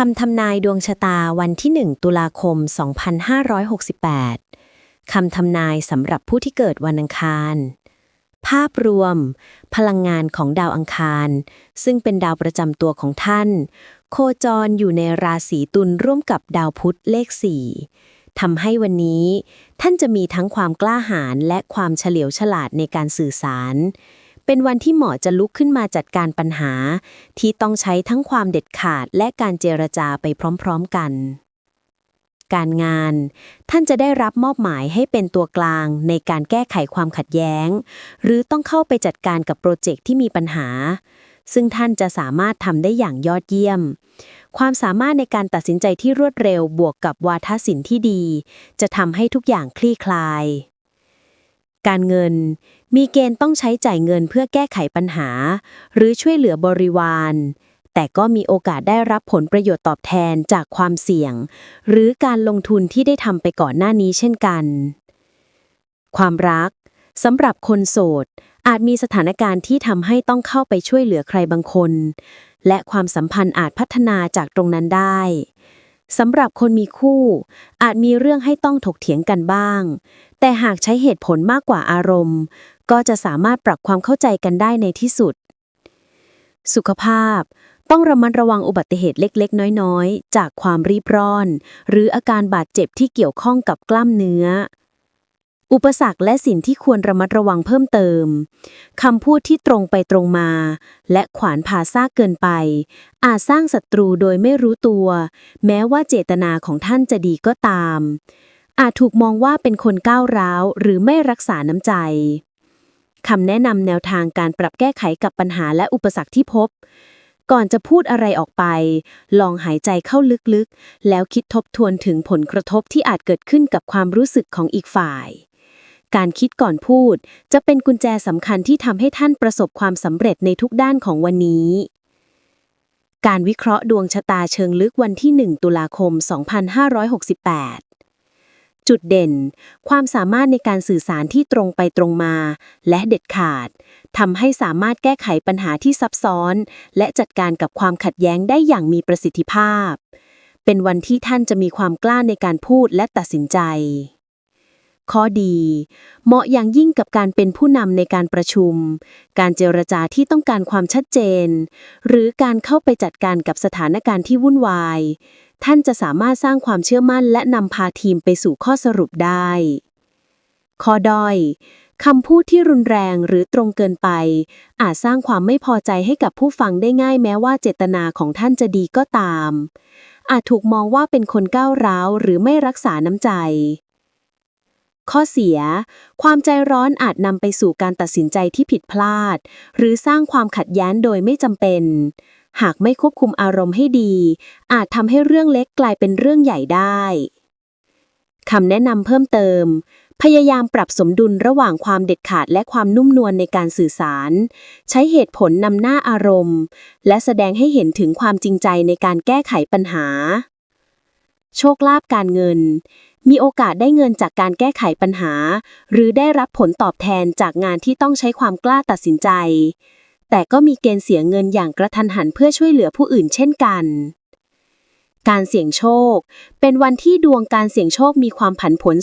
คำทำนายดวงชะตาวันที่ 1 ตุลาคม 2568 คำทำนายสำหรับผู้ที่เกิดวันอังคาร ภาพรวม พลังงานของดาวอังคาร ซึ่งเป็นดาวประจำตัวของท่าน โคจรอยู่ในราศีตุลร่วมกับดาวพุธเลข 4ทำให้วันนี้ ท่านจะมีทั้งความกล้าหาญและความเฉลียวฉลาดในการสื่อสาร เป็นวันที่หมาะจะลุกขึ้นมาจัดการปัญหา ที่ต้องใช้ทั้งความเด็ดขาดและการเจรจาไปพร้อมๆกัน การงาน ท่านจะได้รับมอบหมายให้เป็นตัวกลางในการแก้ไขความขัดแย้ง หรือต้องเข้าไปจัดการกับโปรเจกต์ที่มีปัญหา ซึ่งท่านจะสามารถทำได้อย่างยอดเยี่ยม ความสามารถในการตัดสินใจที่รวดเร็วบวกกับวาทศิลป์ที่ดี จะทำให้ทุกอย่างคลี่คลายการเงิน มีเกณฑ์ต้องใช้จ่ายเงินเพื่อแก้ไขปัญหา หรือช่วยเหลือบริวาร แต่ก็มีโอกาสได้รับผลประโยชน์ตอบแทนจากความเสี่ยง หรือการลงทุนที่ได้ทำไปก่อนหน้านี้เช่นกัน ความรักสำหรับคนโสด อาจมีสถานการณ์ที่ทำให้ต้องเข้าไปช่วยเหลือใครบางคน และความสัมพันธ์อาจพัฒนาจากตรงนั้นได้สำหรับคนมีคู่ อาจมีเรื่องให้ต้องถกเถียงกันบ้าง แต่หากใช้เหตุผลมากกว่าอารมณ์ ก็จะสามารถปรับความเข้าใจกันได้ในที่สุด สุขภาพ ต้องระมัดระวังอุบัติเหตุเล็กๆ น้อยๆ จากความรีบร้อน หรืออาการบาดเจ็บที่เกี่ยวข้องกับกล้ามเนื้อ อุปสรรคและสิ่งที่ควรระมัดระวังเพิ่มเติมคำพูดที่ตรงไปตรงมา และขวานผ่าซากเกินไป อาจสร้างศัตรูโดยไม่รู้ตัว แม้ว่าเจตนาของท่านจะดีก็ตามอาจถูกมองว่าเป็นคนก้าวร้าวหรือไม่รักษาน้ำใจ คำแนะนำแนวทางการปรับแก้ไขกับปัญหาและอุปสรรคที่พบ ก่อนจะพูดอะไรออกไป ลองหายใจเข้าลึกๆ แล้วคิดทบทวนถึงผลกระทบที่อาจเกิดขึ้นกับความรู้สึกของอีกฝ่าย การคิดก่อนพูด จะเป็นกุญแจสำคัญที่ทำให้ท่านประสบความสำเร็จในทุกด้านของวันนี้การวิเคราะห์ดวงชะตาเชิงลึกวันที่ 1 ตุลาคม 2568 จุดเด่น ความสามารถในการสื่อสารที่ตรงไปตรงมา และเด็ดขาดทำให้สามารถแก้ไขปัญหาที่ซับซ้อน และจัดการกับความขัดแย้งได้อย่างมีประสิทธิภาพ เป็นวันที่ท่านจะมีความกล้าในการพูดและตัดสินใจ ข้อดี เหมาะอย่างยิ่งกับการเป็นผู้นำในการประชุม การเจรจาที่ต้องการความชัดเจน หรือการเข้าไปจัดการกับสถานการณ์ที่วุ่นวาย ท่านจะสามารถสร้างความเชื่อมั่นและนำพาทีมไปสู่ข้อสรุปได้ ข้อด้อยคำพูดที่รุนแรงหรือตรงเกินไป อาจสร้างความไม่พอใจให้กับผู้ฟังได้ง่ายแม้ว่าเจตนาของท่านจะดีก็ตาม อาจถูกมองว่าเป็นคนก้าวร้าวหรือไม่รักษาน้ำใจ ข้อเสีย ความใจร้อนอาจนำไปสู่การตัดสินใจที่ผิดพลาด หรือสร้างความขัดแย้งโดยไม่จำเป็น หากไม่ควบคุมอารมณ์ให้ดี อาจทำให้เรื่องเล็กกลายเป็นเรื่องใหญ่ได้คำแนะนำเพิ่มเติม พยายามปรับสมดุลระหว่างความเด็ดขาดและความนุ่มนวลในการสื่อสาร ใช้เหตุผลนำหน้าอารมณ์ และแสดงให้เห็นถึงความจริงใจในการแก้ไขปัญหา โชคลาภการเงิน มีโอกาสได้เงินจากการแก้ไขปัญหา หรือได้รับผลตอบแทนจากงานที่ต้องใช้ความกล้าตัดสินใจ แต่ก็มีเกณฑ์เสียเงินอย่างกระทันหันเพื่อช่วยเหลือผู้อื่นเช่นกัน การเสี่ยงโชค เป็นวันที่ดวงการเสี่ยงโชคมีความผันผวน